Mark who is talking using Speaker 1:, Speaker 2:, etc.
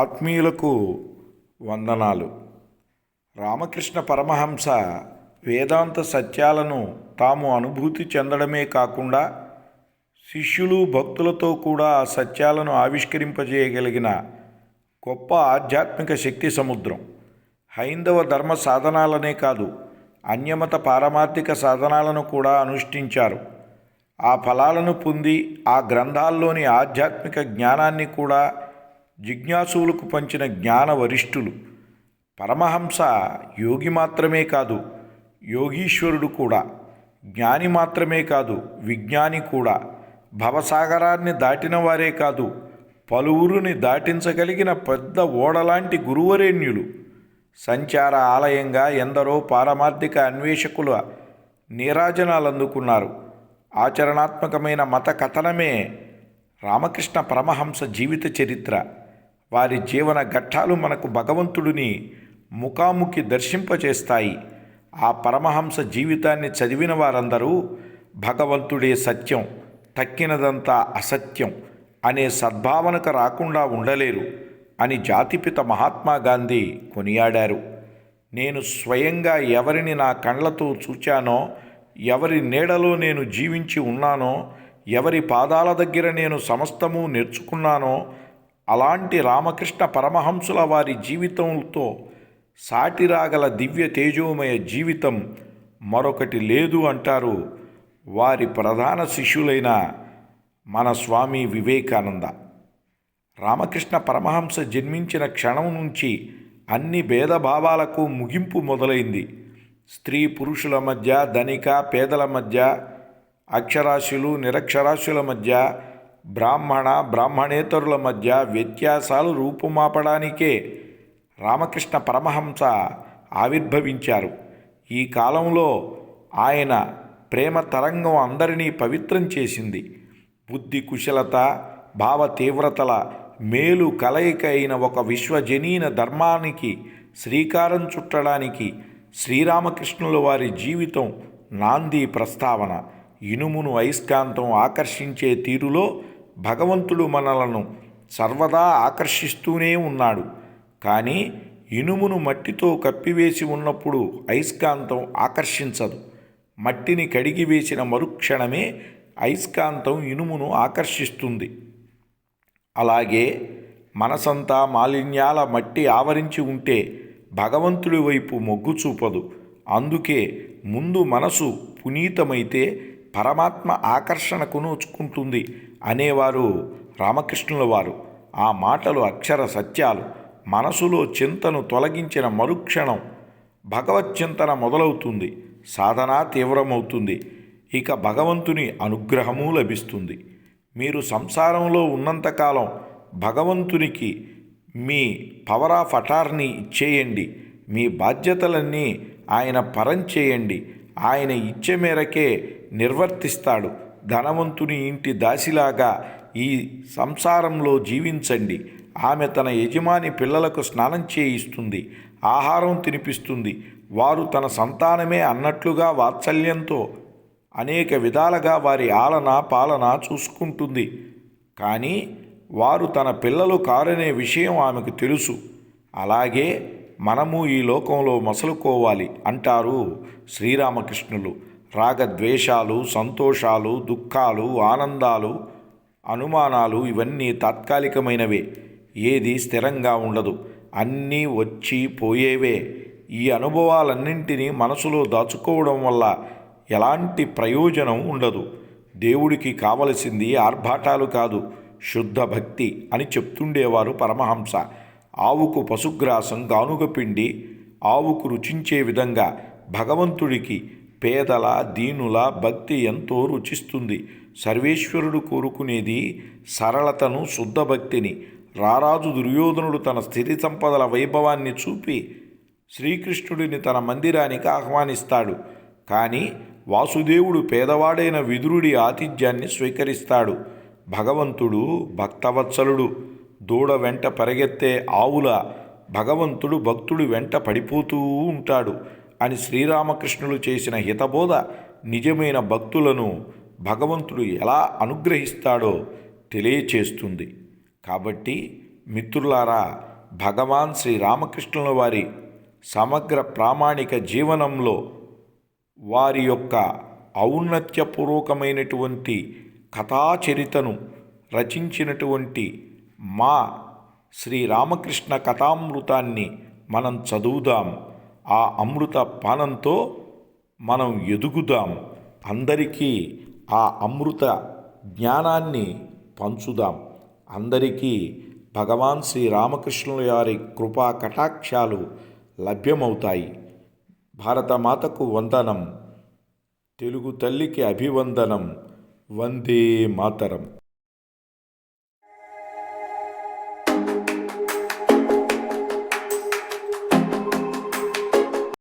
Speaker 1: ఆత్మీయులకు వందనాలు. రామకృష్ణ పరమహంస వేదాంత సత్యాలను తాము అనుభూతి చెందడమే కాకుండా శిష్యులు భక్తులతో కూడా ఆ సత్యాలను ఆవిష్కరింపజేయగలిగిన గొప్ప ఆధ్యాత్మిక శక్తి సముద్రం. హైందవ ధర్మ సాధనాలనే కాదు అన్యమత పారమార్థిక సాధనాలను కూడా అనుష్ఠించారు. ఆ ఫలాలను పొంది ఆ గ్రంథాల్లోని ఆధ్యాత్మిక జ్ఞానాన్ని కూడా జిజ్ఞాసువులకు పంచిన జ్ఞాన వరిష్ఠులు పరమహంస యోగి మాత్రమే కాదు యోగీశ్వరుడు కూడా జ్ఞాని మాత్రమే కాదు విజ్ఞాని కూడా భవసాగరాన్ని దాటిన వారే కాదు పలువురిని దాటించగలిగిన పెద్ద ఓడలాంటి గురువరేణ్యులు. సంచార ఆలయంగా ఎందరో పారమార్థిక అన్వేషకుల నీరాజనాలు అందుకున్నారు ఆచరణాత్మకమైన మత కథనమే రామకృష్ణ పరమహంస జీవిత చరిత్ర. వారి జీవన ఘట్టాలు మనకు భగవంతుడిని ముఖాముఖి దర్శింపచేస్తాయి ఆ పరమహంస జీవితాన్ని చదివిన వారందరూ భగవంతుడే సత్యం తక్కినదంతా అసత్యం అనే సద్భావనకు రాకుండా ఉండలేరు అని జాతిపిత మహాత్మా గాంధీ కొనియాడారు. నేను స్వయంగా ఎవరిని నా కళ్ళతో చూచానో ఎవరి నీడలో నేను జీవించి ఉన్నానో ఎవరి పాదాల దగ్గర నేను సమస్తము నేర్చుకున్నానో అలాంటి రామకృష్ణ పరమహంసుల వారి జీవితంతో సాటిరాగల దివ్య తేజోమయ జీవితం మరొకటి లేదు అంటారు వారి ప్రధాన శిష్యులైన మన స్వామి వివేకానంద. రామకృష్ణ పరమహంస జన్మించిన క్షణం నుంచి అన్ని భేదభావాలకు ముగింపు మొదలైంది. స్త్రీ పురుషుల మధ్య ధనిక పేదల మధ్య అక్షరాస్యులు నిరక్షరాస్యుల మధ్య బ్రాహ్మణ బ్రాహ్మణేతరుల మధ్య వ్యత్యాసాలు రూపుమాపడానికే రామకృష్ణ పరమహంస ఆవిర్భవించారు. ఈ కాలంలో ఆయన ప్రేమ తరంగం అందరినీ పవిత్రం చేసింది. బుద్ధి కుశలత భావ తీవ్రతల మేలు కలయిక అయిన ఒక విశ్వజనీన ధర్మానికి శ్రీకారం చుట్టడానికి శ్రీరామకృష్ణుల వారి జీవితం నాంది ప్రస్తావన. ఇనుమును అయస్కాంతం ఆకర్షించే తీరులో భగవంతుడు మనలను సర్వదా ఆకర్షిస్తూనే ఉన్నాడు. కానీ ఇనుమును మట్టితో కప్పివేసి ఉన్నప్పుడు అయస్కాంతం ఆకర్షించదు. మట్టిని కడిగి వేసిన మరుక్షణమే అయస్కాంతం ఇనుమును ఆకర్షిస్తుంది. అలాగే మనసంతా మాలిన్యాల మట్టి ఆవరించి ఉంటే భగవంతుడి వైపు మొగ్గు చూపదు. అందుకే ముందు మనసు పునీతమైతే పరమాత్మ ఆకర్షణకు నోచుకుంటుంది. అనేవారు రామకృష్ణుల వారు. ఆ మాటలు అక్షర సత్యాలు. మనసులో చింతను తొలగించిన మరుక్షణం భగవచ్చింతన మొదలవుతుంది. సాధన తీవ్రమవుతుంది. ఇక భగవంతుని అనుగ్రహము లభిస్తుంది. మీరు సంసారంలో ఉన్నంతకాలం భగవంతునికి మీ పవర్ ఆఫ్ అటార్నీ ఇచ్చేయండి. మీ బాధ్యతలన్నీ ఆయన పరం చేయండి. ఆయన ఇచ్చే మేరకే నిర్వర్తిస్తాడు. ధనవంతుని ఇంటి దాసిలాగా ఈ సంసారంలో జీవించండి. ఆమె తన యజమాని పిల్లలకు స్నానం చేయిస్తుంది. ఆహారం తినిపిస్తుంది. వారు తన సంతానమే అన్నట్లుగా వాత్సల్యంతో అనేక విధాలుగా వారి ఆలన పాలన చూసుకుంటుంది. కానీ వారు తన పిల్లలు కారనే విషయం ఆమెకు తెలుసు. అలాగే మనము ఈ లోకంలో మసలుకోవాలి అంటారు శ్రీరామకృష్ణులు. రాగద్వేషాలు సంతోషాలు దుఃఖాలు ఆనందాలు అనుమానాలు ఇవన్నీ తాత్కాలికమైనవే. ఏది స్థిరంగా ఉండదు. అన్నీ వచ్చి పోయేవే. ఈ అనుభవాలన్నింటినీ మనసులో దాచుకోవడం వల్ల ఎలాంటి ప్రయోజనం ఉండదు. దేవుడికి కావలసింది ఆర్భాటాలు కాదు శుద్ధ భక్తి అని చెప్తుండేవారు పరమహంస. ఆవుకు పశుగ్రాసం గానుగ పిండి ఆవుకు రుచించే విధంగా భగవంతుడికి పేదల దీనుల భక్తి ఎంతో రుచిస్తుంది. సర్వేశ్వరుడు కోరుకునేది సరళతను శుద్ధ భక్తిని. రారాజు దుర్యోధనుడు తన స్థితి సంపదల వైభవాన్ని చూపి శ్రీకృష్ణుడిని తన మందిరానికి ఆహ్వానిస్తాడు. కానీ వాసుదేవుడు పేదవాడైన విదురుడి ఆతిథ్యాన్ని స్వీకరిస్తాడు. భగవంతుడు భక్తవత్సలుడు. దూడ వెంట పరిగెత్తే ఆవుల భగవంతుడు భక్తుడు వెంట పడిపోతూ ఉంటాడు. అని శ్రీరామకృష్ణులు చేసిన హితబోధ నిజమైన భక్తులను భగవంతుడు ఎలా అనుగ్రహిస్తాడో తెలియచేస్తుంది. కాబట్టి మిత్రులారా భగవాన్ శ్రీ రామకృష్ణుల వారి సమగ్ర ప్రామాణిక జీవనంలో వారి యొక్క ఔన్నత్యపూర్వకమైనటువంటి కథాచరితను రచించినటువంటి మా శ్రీరామకృష్ణ కథామృతాన్ని మనం చదువుదాం. ఆ అమృత పానంతో మనం ఎదుగుదాం. అందరికీ ఆ అమృత జ్ఞానాన్ని పంచుదాం. అందరికీ భగవాన్ శ్రీ రామకృష్ణుల వారి కృపా కటాక్షాలు లభ్యమవుతాయి. భారతమాతకు వందనం తెలుగు తల్లికి అభివందనం వందే మాతరం.